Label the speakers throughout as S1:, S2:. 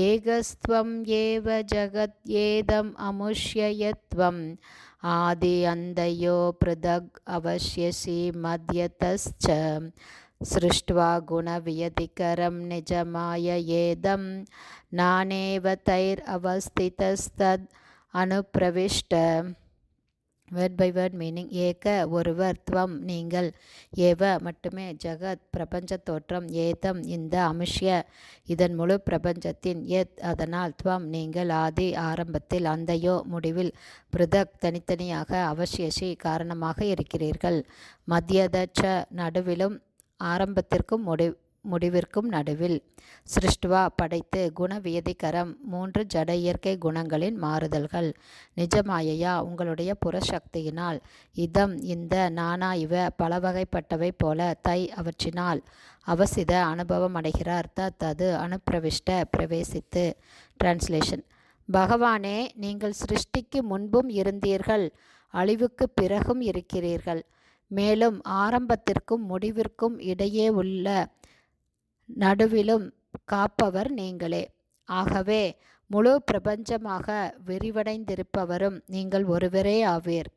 S1: ஏகஸ்துவம் ஏவ ஜகத் ஏதம் அமுஷ்யயத்வம் ஆதி அந்தயோ பிருதக் அவசியசி மத்தியதஸ்ச सृष्ट्वा गुणवियतिकरं निजमाय येदं नानेव तैरवस्थितस्तद् अनुप्रविष्ट வேர்ட் பை வேர்ட் மீனிங் ஏக ஒருவர் துவம் நீங்கள். ஏவ மட்டுமே ஜகத் பிரபஞ்ச தோற்றம் ஏதம் இந்த அமிஷ்ய. இதன் முழு பிரபஞ்சத்தின் எத் அதனால் துவம் நீங்கள் ஆதி ஆரம்பத்தில் அந்தையோ முடிவில் பிருதக் தனித்தனியாக அவசியசி காரணமாக இருக்கிறீர்கள். மத்தியதச்ச நடுவிலும் ஆரம்பத்திற்கும் முடி முடிவிற்கும் நடுவில். சிருஷ்டுவா படைத்து குணவியதிகரம் மூன்று ஜட இயற்கை குணங்களின் மாறுதல்கள். நிஜமாயையா உங்களுடைய புறசக்தியினால். இதம் இந்த நானா இவ பலவகைப்பட்டவை போல தை அவற்றினால் அவசித அனுபவம் அடைகிறார் தத் அது அனுப்பிரவிஷ்ட பிரவேசித்து. டிரான்ஸ்லேஷன் பகவானே நீங்கள் சிருஷ்டிக்கு முன்பும் இருந்தீர்கள். அழிவுக்கு பிறகும் இருக்கிறீர்கள். மேலும் ஆரம்பத்திற்கும் முடிவிற்கும் இடையே உள்ள நடுவிலும் காப்பவர் நீங்களே. ஆகவே முழு பிரபஞ்சமாக விரிவடைந்திருப்பவரும் நீங்கள் ஒருவரே ஆவீர்.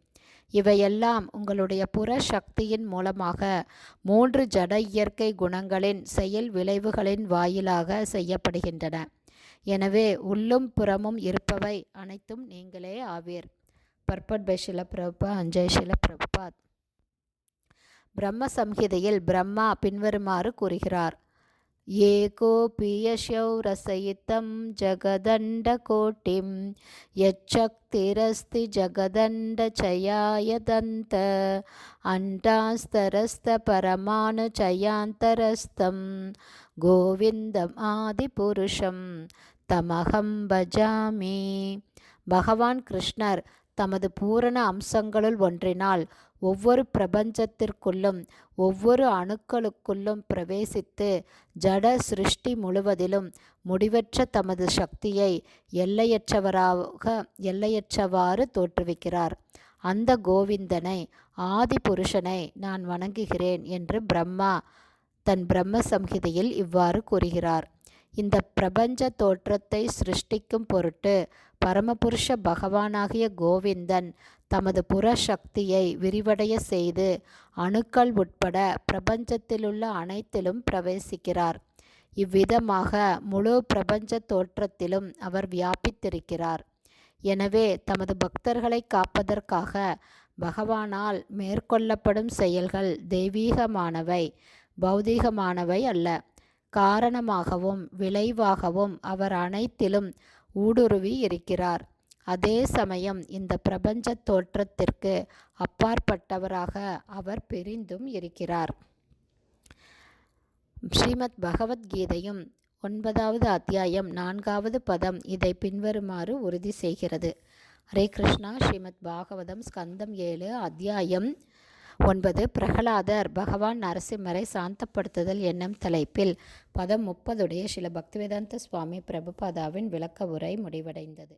S1: இவையெல்லாம் உங்களுடைய புற சக்தியின் மூலமாக மூன்று ஜட இயற்கை குணங்களின் செயல் விளைவுகளின் வாயிலாக செய்யப்படுகின்றன. எனவே உள்ளும் புறமும் இருப்பவை அனைத்தும் நீங்களே ஆவீர். பர்பட் பை ஷில பிரபா அஞ்சய் ஷில பிரபாத் பிரம்ம சம்ஹிதையில் பிரம்மா பின்வருமாறு கூறுகிறார். ஏகோபியஷௌ ரசயித்தம் ஜகதண்டகோட்டிம் யச்சக்திரஸ்தி ஜகதண்டச்சயாயதந்த அண்டாஸ்தரஸ்த பரமானுச்சயாந்தரஸ்தம் கோவிந்தம் ஆதிபுருஷம் தமகம் பஜாமி. பகவான் கிருஷ்ணர் தமது பூரண அம்சங்களுள் ஒன்றினால் ஒவ்வொரு பிரபஞ்சத்திற்குள்ளும் ஒவ்வொரு அணுக்களுக்குள்ளும் பிரவேசித்து ஜட சிருஷ்டி முழுவதிலும் முடிவற்ற தமது சக்தியை எல்லையற்றவராக எல்லையற்றவாறு தோற்றுவிக்கிறார். அந்த கோவிந்தனை ஆதி புருஷனை நான் வணங்குகிறேன் என்று பிரம்மா தன் பிரம்ம சம்ஹிதையில் இவ்வாறு கூறுகிறார். இந்த பிரபஞ்ச தோற்றத்தை சிருஷ்டிக்கும் பொருட்டு பரமபுருஷ பகவானாகிய கோவிந்தன் தமது புற சக்தியை விரிவடைய செய்து அணுக்கள் உட்பட பிரபஞ்சத்திலுள்ள அனைத்திலும் பிரவேசிக்கிறார். இவ்விதமாக முழு பிரபஞ்ச தோற்றத்திலும் அவர் வியாபித்திருக்கிறார். எனவே தமது பக்தர்களை காப்பதற்காக பகவானால் மேற்கொள்ளப்படும் செயல்கள் தெய்வீகமானவை பௌதீகமானவை அல்ல. காரணமாகவும் விளைவாகவும் அவர் அனைத்திலும் ஊடுருவி இருக்கிறார். அதே சமயம் இந்த பிரபஞ்ச தோற்றத்திற்கு அப்பாற்பட்டவராக அவர் பிரிந்தும் இருக்கிறார். ஸ்ரீமத் பகவத்கீதையும் ஒன்பதாவது அத்தியாயம் நான்காவது பதம் இதை பின்வருமாறு உறுதி செய்கிறது. ஹரே கிருஷ்ணா ஸ்ரீமத் பாகவதம் ஸ்கந்தம் ஏழு அத்தியாயம் ஒன்பது பிரகலாதர் பகவான் நரசிம்மரை சாந்தப்படுத்துதல் என்னும் தலைப்பில் பதம் முப்பதுடைய சில பக்திவேதாந்த சுவாமி பிரபுபாதாவின் விளக்க உரை முடிவடைந்தது.